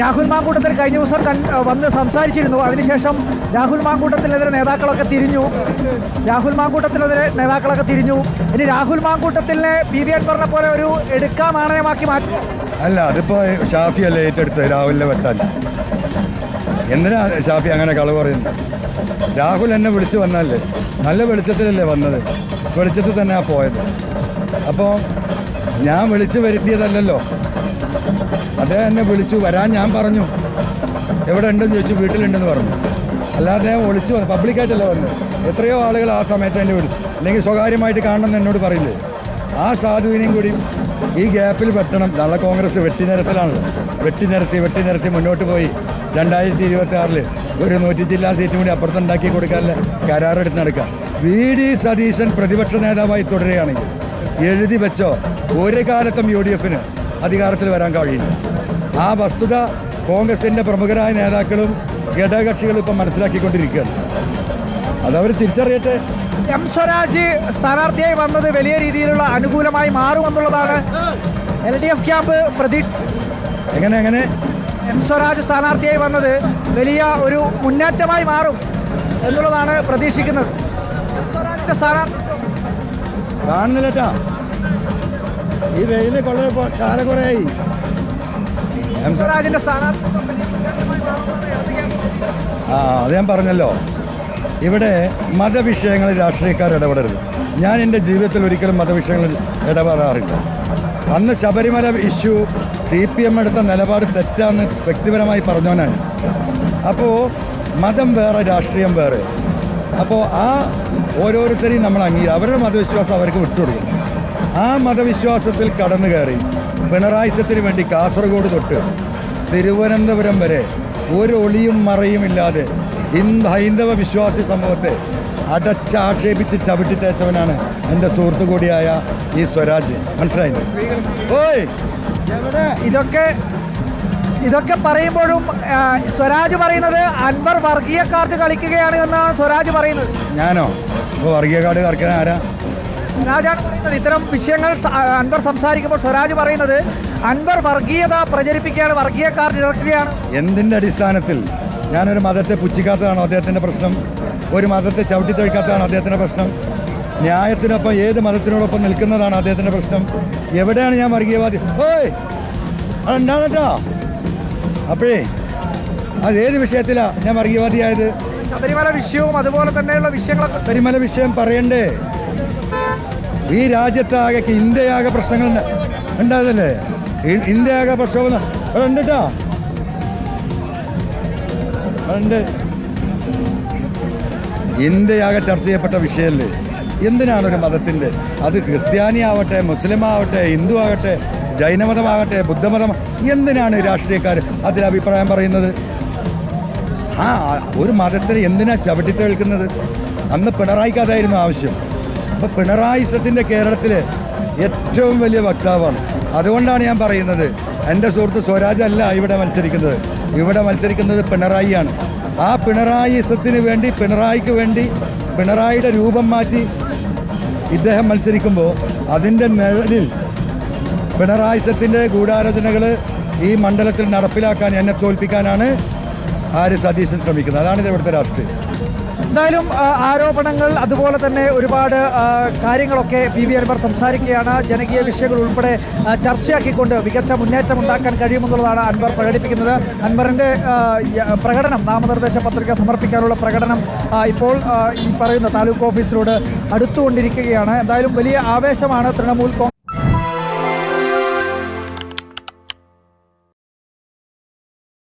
രാഹുൽ മാങ്കൂട്ടത്തിൽ കഴിഞ്ഞ ദിവസം വന്ന് സംസാരിച്ചിരുന്നു. അതിനുശേഷം രാഹുൽ മാങ്കൂട്ടത്തിനെതിരെ നേതാക്കളൊക്കെ തിരിഞ്ഞു. രാഹുൽ മാങ്കൂട്ടത്തിനെതിരെ നേതാക്കളൊക്കെ തിരിഞ്ഞു. ഇനി രാഹുൽ മാങ്കൂട്ടത്തിനെ പി വി അൻവറിനെ പോലെ ഒരു എടുക്കാ നാണയമാക്കി മാറ്റി അല്ല അതിപ്പോ ഷാഫി അല്ലേ ഏറ്റെടുത്ത് രാഹുലിനെ വെട്ടാൻ? എന്തിനാ ഷാഫി അങ്ങനെ കളവ് പറയുന്നത്? രാഹുൽ എന്നെ വിളിച്ചു വന്നല്ലേ നല്ല വെളിച്ചത്തിലല്ലേ വന്നത്? വെളിച്ചത്തിൽ തന്നെയാ പോയത്. അപ്പോൾ ഞാൻ വിളിച്ചു വരുത്തിയതല്ലല്ലോ. അദ്ദേഹം എന്നെ വിളിച്ചു വരാൻ ഞാൻ പറഞ്ഞു. എവിടെ ഉണ്ടെന്ന് ചോദിച്ചു വീട്ടിലുണ്ടെന്ന് പറഞ്ഞു. അല്ലാതെ ഒളിച്ചു വന്നു പബ്ലിക്കായിട്ടല്ല വന്നത്? എത്രയോ ആളുകൾ ആ സമയത്ത് എന്നെ വിളിച്ചു. അല്ലെങ്കിൽ സ്വകാര്യമായിട്ട് കാണണമെന്ന് എന്നോട് പറയില്ലേ? ആ സാധുവിനെയും കൂടി ഈ ഗ്യാപ്പിൽ വെട്ടണം നാളെ കോൺഗ്രസ് വെട്ടിനിരത്തിലാണല്ലോ വെട്ടിനിരത്തി വെട്ടിനിരത്തി മുന്നോട്ട് പോയി. രണ്ടായിരത്തി ഇരുപത്തി ആറിൽ ഒരു നൂറ്റി ജില്ലാ സീറ്റും കൂടി അപ്പുറത്തുണ്ടാക്കി കൊടുക്കാനുള്ള കരാറെടുത്ത് നടക്കാം വി. ഡി. സതീശൻ പ്രതിപക്ഷ നേതാവായി തുടരുകയാണെങ്കിൽ എഴുതി വെച്ചോ ഒരു കാലത്തും യു ഡി എഫിന് അധികാരത്തിൽ വരാൻ കഴിയില്ല. ആ വസ്തുത കോൺഗ്രസിന്റെ പ്രമുഖരായ നേതാക്കളും ഘടകകക്ഷികളും ഇപ്പം മനസ്സിലാക്കിക്കൊണ്ടിരിക്കുകയാണ്. അതവർ തിരിച്ചറിയട്ടെ? എം സ്വരാജ് സ്ഥാനാർത്ഥിയായി വന്നത് വലിയ രീതിയിലുള്ള അനുകൂലമായി മാറുമെന്നുള്ളതാണ് എൽ ഡി എഫ് ക്യാമ്പ് പ്രതീക്ഷ എങ്ങനെ എങ്ങനെ? എം സ്വരാജ് സ്ഥാനാർത്ഥിയായി വന്നത് വലിയ ഒരു മുന്നേറ്റമായി മാറും എന്നുള്ളതാണ് പ്രതീക്ഷിക്കുന്നത്. കാണുന്നില്ല കാണുന്നില്ലട്ടാ ഈ വെയിൽ കൊള്ള കാലം കുറയായി. ആ അത് ഞാൻ പറഞ്ഞല്ലോ. ഇവിടെ മതവിഷയങ്ങളിൽ രാഷ്ട്രീയക്കാർ ഇടപെടരുത്. ഞാൻ എന്റെ ജീവിതത്തിൽ ഒരിക്കലും മതവിഷയങ്ങളിൽ ഇടപെടാറില്ല. അന്ന് Sabarimala issue C P M എടുത്ത നിലപാട് തെറ്റാന്ന് വ്യക്തിപരമായി പറഞ്ഞവനാണ്. അപ്പോൾ മതം വേറെ രാഷ്ട്രീയം വേറെ. അപ്പോൾ ആ ഓരോരുത്തരെയും നമ്മൾ അംഗീകരിക്കും. അവരുടെ മതവിശ്വാസം അവർക്ക് വിട്ടുകൊടുക്കും. ആ മതവിശ്വാസത്തിൽ കടന്നു കയറി പിണറായിസത്തിന് വേണ്ടി കാസർഗോഡ് തൊട്ട് തിരുവനന്തപുരം വരെ ഒരു ഒളിയും മറയും ഇല്ലാതെ ഹിന്ദ ഹൈന്ദവ വിശ്വാസി സമൂഹത്തെ അടച്ചാക്ഷേപിച്ച് ചവിട്ടി തേച്ചവനാണ് എന്റെ സുഹൃത്തു കൂടിയായ ഈ സ്വരാജ്. മനസ്സിലായില്ലേ? ഓയ്! ഇതൊക്കെ ഇതൊക്കെ പറയുമ്പോഴും ആ, സ്വരാജ് പറയുന്നത് അൻവർ വർഗീയ കാർഡ് കളിക്കുകയാണ് എന്നാണ് സ്വരാജ് പറയുന്നത്. ഞാനോ? ഇപ്പോൾ വർഗീയ കാർഡ് കറക്കാൻ ആരാ? സ്വരാജാണ് പറയുന്നത് ഇത്തരം വിഷയങ്ങൾ അൻവർ സംസാരിക്കുമ്പോൾ സ്വരാജ് പറയുന്നത് അൻവർ വർഗീയത പ്രചരിപ്പിക്കുകയാണ് വർഗീയ കാർഡ് ഇറക്കുകയാണ് എന്തിന്റെ അടിസ്ഥാനത്തിൽ? ഞാനൊരു മതത്തെ പുച്ഛിക്കാത്തതാണ് അദ്ദേഹത്തിന്റെ പ്രശ്നം? ഒരു മതത്തെ ചവിട്ടിത്തൊഴിക്കാത്തതാണോ അദ്ദേഹത്തിന്റെ പ്രശ്നം? ന്യായത്തിനൊപ്പം ഏത് മതത്തിനോടൊപ്പം നിൽക്കുന്നതാണ് അദ്ദേഹത്തിന്റെ പ്രശ്നം? എവിടെയാണ് ഞാൻ വർഗീയവാദി? ഓയ് അതുണ്ടാണ് കേട്ടോ അപ്പോഴേ അത് ഏത് വിഷയത്തിലാണ് ഞാൻ വർഗീയവാദിയായത്? ശബരിമല വിഷയവും അതുപോലെ തന്നെയുള്ള വിഷയങ്ങളൊക്കെ ശബരിമല വിഷയം പറയണ്ടേ? ഈ രാജ്യത്താകെ ഇന്ത്യയാകെ പ്രശ്നങ്ങൾ ഉണ്ട്- ഉണ്ടായതല്ലേ? ഇന്ത്യയാകെ പ്രക്ഷോഭം ഉണ്ട് കേട്ടോ ഉണ്ട് ഇന്ത്യയാകെ ചർച്ച ചെയ്യപ്പെട്ട വിഷയമല്ലേ എന്തിനാണ് ഒരു മതത്തിന്റെ അത് ക്രിസ്ത്യാനി ആവട്ടെ മുസ്ലിം ആവട്ടെ ഹിന്ദു ആകട്ടെ ജൈനമതമാകട്ടെ ബുദ്ധമതം എന്തിനാണ് രാഷ്ട്രീയക്കാർ അതിൽ അഭിപ്രായം പറയുന്നത്? ആ ഒരു മതത്തിന് എന്തിനാ ചവിട്ടിത്തേൽക്കുന്നത് അന്ന് പിണറായിക്ക് അതായിരുന്നു ആവശ്യം. അപ്പൊ പിണറായിസത്തിന്റെ കേരളത്തിലെ ഏറ്റവും വലിയ വക്താവാണ്. അതുകൊണ്ടാണ് ഞാൻ പറയുന്നത് എന്റെ സുഹൃത്ത് സ്വരാജ് അല്ല ഇവിടെ മത്സരിക്കുന്നത്. ഇവിടെ മത്സരിക്കുന്നത് പിണറായിയാണ്. ആ പിണറായി സത്തിന് വേണ്ടി പിണറായിക്ക് വേണ്ടി പിണറായിയുടെ രൂപം മാറ്റി ഇദ്ദേഹം മത്സരിക്കുമ്പോൾ അതിന്റെ നിഴലിൽ പിണറായി സത്തിന്റെ ഗൂഢാലോചനകൾ ഈ മണ്ഡലത്തിൽ നടപ്പിലാക്കാൻ എന്നെ തോൽപ്പിക്കാനാണ് ആര് സതീശൻ ശ്രമിക്കുന്നത്. അതാണ് ഇത് ഇവിടുത്തെ രാഷ്ട്രീയം. എന്തായാലും ആരോപണങ്ങൾ അതുപോലെ തന്നെ ഒരുപാട് കാര്യങ്ങളൊക്കെ പി വി അൻവർ സംസാരിക്കുകയാണ്. ജനകീയ വിഷയങ്ങൾ ഉൾപ്പെടെ ചർച്ചയാക്കിക്കൊണ്ട് മികച്ച മുന്നേറ്റം ഉണ്ടാക്കാൻ കഴിയുമെന്നുള്ളതാണ് അൻവർ പ്രകടിപ്പിക്കുന്നത്. യ- പ്രകടനം നാമനിർദ്ദേശ പത്രിക സമർപ്പിക്കാനുള്ള പ്രകടനം ഇപ്പോൾ ഈ പറയുന്ന താലൂക്ക് ഓഫീസിനോട് അടുത്തുകൊണ്ടിരിക്കുകയാണ്. എന്തായാലും വലിയ ആവേശമാണ് തൃണമൂൽ